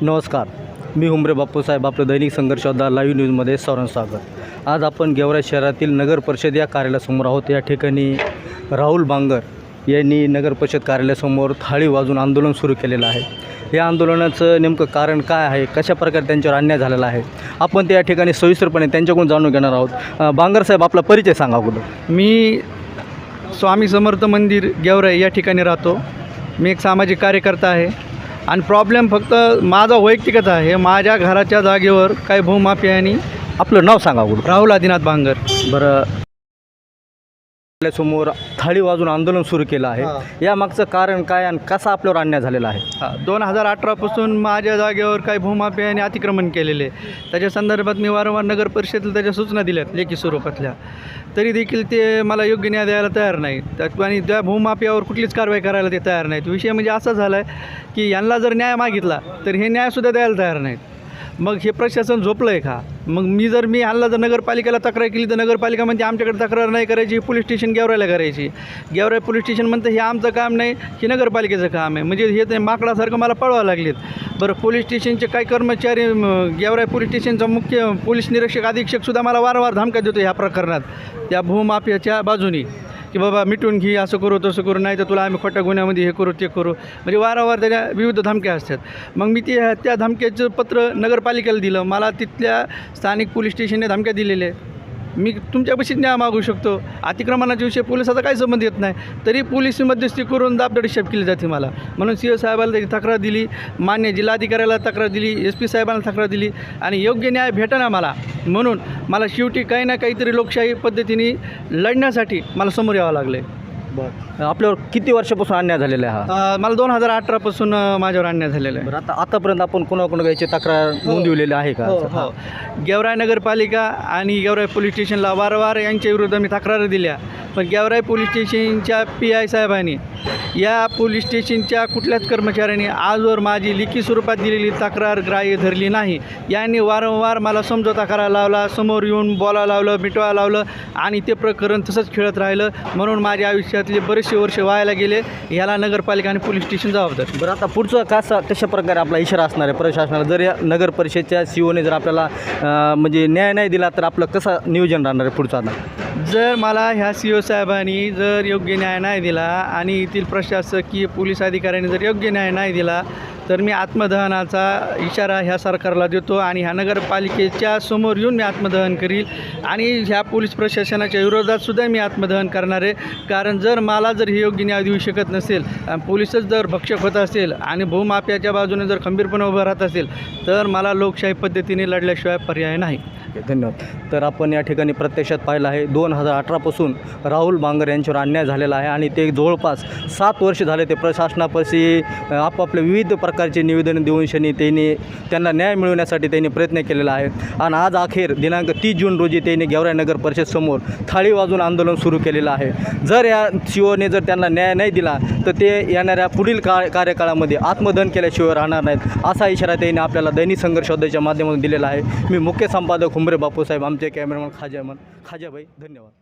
नमस्कार. मी हुमरे बाप्पूसाहेब आपलं दैनिक संघर्ष लाईव्ह न्यूजमध्ये सौरण स्वागत. आज आपण गेवराई शहरातील नगर परिषद या कार्यालयासमोर आहोत. या ठिकाणी राहुल बांगर यांनी नगर परिषद कार्यालयासमोर थाळी वाजून आंदोलन सुरू केलेलं आहे. या आंदोलनाचं नेमकं कारण काय आहे? कशा प्रकारे त्यांच्यावर अन्याय झालेला आहे? आपण त्या ठिकाणी सविस्तरपणे त्यांच्याकडून जाणून घेणार आहोत. अं, बांगर साहेब आपला परिचय सांगा अगोदर. मी स्वामी समर्थ मंदिर गेवराई या ठिकाणी राहतो. मी एक सामाजिक कार्यकर्ता आहे. आणि प्रॉब्लेम फक्त माझा वैयक्तिकच आहे. माझ्या घराच्या जागेवर काही भूमाफियांनी आपलं नाव सांगा राहुल आदिनाथ बांगर. बरं. आपल्यासमोर थाळी वाजून आंदोलन सुरू केलं आहे. या मागचं कारण काय आणि कसा आपल्यावर अन्याय झालेला आहे? दोन हजार अठरापासून माझ्या जागेवर काही भूमाफियांनी अतिक्रमण केलेले. त्याच्या संदर्भात मी वारंवार नगर परिषदेला त्याच्या सूचना दिल्यात लेखी स्वरूपातल्या. तरी देखील ते मला योग्य न्याय द्यायला तयार नाही त्यात आणि त्या भूमाफियावर कुठलीच कारवाई करायला ते तयार नाहीत. विषय म्हणजे असा झाला आहे की यांना जर न्याय मागितला तर हे न्यायसुद्धा द्यायला तयार नाहीत. मग हे प्रशासन झोपलं आहे का? मग मी जर मी हल्ला जर नगरपालिकेला तक्रार केली तर नगरपालिका म्हणते आमच्याकडे तक्रार नाही करायची पोलीस स्टेशन गेवरायला करायची. गेवराय पोलीस स्टेशन म्हणतं हे आमचं काम नाही हे नगरपालिकेचं काम आहे. म्हणजे हे ते माकडासारखं मला पळवावं लागलेत. बरं पोलीस स्टेशनचे काही कर्मचारी गेवराय पोलीस स्टेशनचा मुख्य पोलीस निरीक्षक अधीक्षकसुद्धा मला वारंवार धमक्या देतो ह्या प्रकरणात. त्या भूमाफियाच्या बाजूनी. की बाबा मिटून घे असं करू तसं करू नाही तर तुला आम्ही खोट्या गुन्ह्यामध्ये हे करू ते करू. म्हणजे वारंवार त्याच्या विविध धमक्या असतात. मग मी ते त्या धमक्याचं पत्र नगरपालिकेला दिलं. मला तिथल्या स्थानिक पोलीस स्टेशनने धमक्या दिलेल्या आहेत. मी तुमच्यापाशीच न्याय मागू शकतो. अतिक्रमणाच्या विषयी पोलिसाचा काही संबंध येत नाही. तरी पोलीस मध्यस्थी करून दाबदडीशाप केली जाते मला. म्हणून सी ओ साहेबाला त्याची तक्रार दिली. मान्य जिल्हाधिकाऱ्याला तक्रार दिली. एस पी साहेबांना तक्रार दिली. आणि योग्य न्याय भेटेना मला. म्हणून मला शेवटी काही ना काहीतरी लोकशाही पद्धतीने लढण्यासाठी मला समोर यावं लागलं आहे बरं. आपल्यावर किती वर्षापासून अन्याय झालेला आहे हा? अ, मला दोन हजार अठरापासून माझ्यावर अन्याय झालेला आहे. बरं आता आतापर्यंत आपण कोणाकोणा याची तक्रार नोंदवलेली आहे का? हो. हो. गेवराई नगरपालिका आणि गेवराई पोलीस स्टेशनला वारंवार यांच्या विरुद्ध मी तक्रारी दिल्या. पण गेवराई पोलीस स्टेशनच्या पी आय साहेबांनी या पोलीस स्टेशनच्या कुठल्याच कर्मचाऱ्यांनी आजवर माझी लिखी स्वरूपात दिलेली तक्रार ग्राह्य धरली नाही. यांनी वारंवार मला समजोता करायला लावला समोर येऊन बोलायला लावलं मिटवायला लावलं आणि ते प्रकरण तसंच खेळत राहिलं. म्हणून माझ्या आयुष्यातले बरेचसे वर्ष व्हायला गेले. याला नगरपालिका आणि पोलीस स्टेशन जबाबदार. बरं आता पुढचं कसा कशा प्रकारे आपला इशारा असणार आहे? प्रशासनाला जर या नगर परिषदच्या सीओने जर आपल्याला म्हणजे न्याय नाही दिला तर आपलं कसं नियोजन राहणार आहे पुढचं आता? जर मला ह्या सी ओ साहेबांनी जर योग्य न्याय नाही दिला आणि येथील प्रशासकीय पोलीस अधिकाऱ्यांनी जर योग्य न्याय नाही दिला तर मी आत्मदहनाचा इशारा ह्या सरकारला देतो आणि ह्या नगरपालिकेच्या समोर येऊन मी आत्मदहन करील आणि ह्या पोलीस प्रशासनाच्या विरोधात सुद्धा मी आत्मदहन करणार आहे. कारण जर मला जर हे योग्य न्याय देऊ शकत नसेल आणि पोलीसच जर भक्षक होत असेल आणि भूमाफियाच्या बाजूने जर खंबीरपणे उभं राहत असेल तर मला लोकशाही पद्धतीने लढल्याशिवाय पर्याय नाही. धन्यवाद. तर आपण या ठिकाणी प्रत्यक्षात पाहिलं आहे दोन हजार अठरापासून राहुल बांगर यांच्यावर अन्याय झालेला आहे आणि ते जवळपास सात वर्ष झाले ते प्रशासनापाशी आपापल्या आपापले विविध प्रकारचे निवेदन देऊन शनी त्यांनी त्यांना न्याय मिळवण्यासाठी त्यांनी प्रयत्न केलेला आहे. आणि आज अखेर दिनांक तीस जून रोजी त्यांनी गेवराई नगर परिषद समोर थाळी वाजून आंदोलन सुरू केलेलं आहे. जर या शिओने जर त्यांना न्याय नाही दिला तर ते येणाऱ्या पुढील का कार्यकाळामध्ये आत्मदहन केल्याशिवाय राहणार नाहीत असा इशारा त्यांनी आपल्याला दैनिक संघर्ष माध्यमातून दिलेला आहे. मी मुख्य संपादक उमरे बापूसाहेब आमचे कॅमेरामन खाजा खाजाभाई धन्यवाद.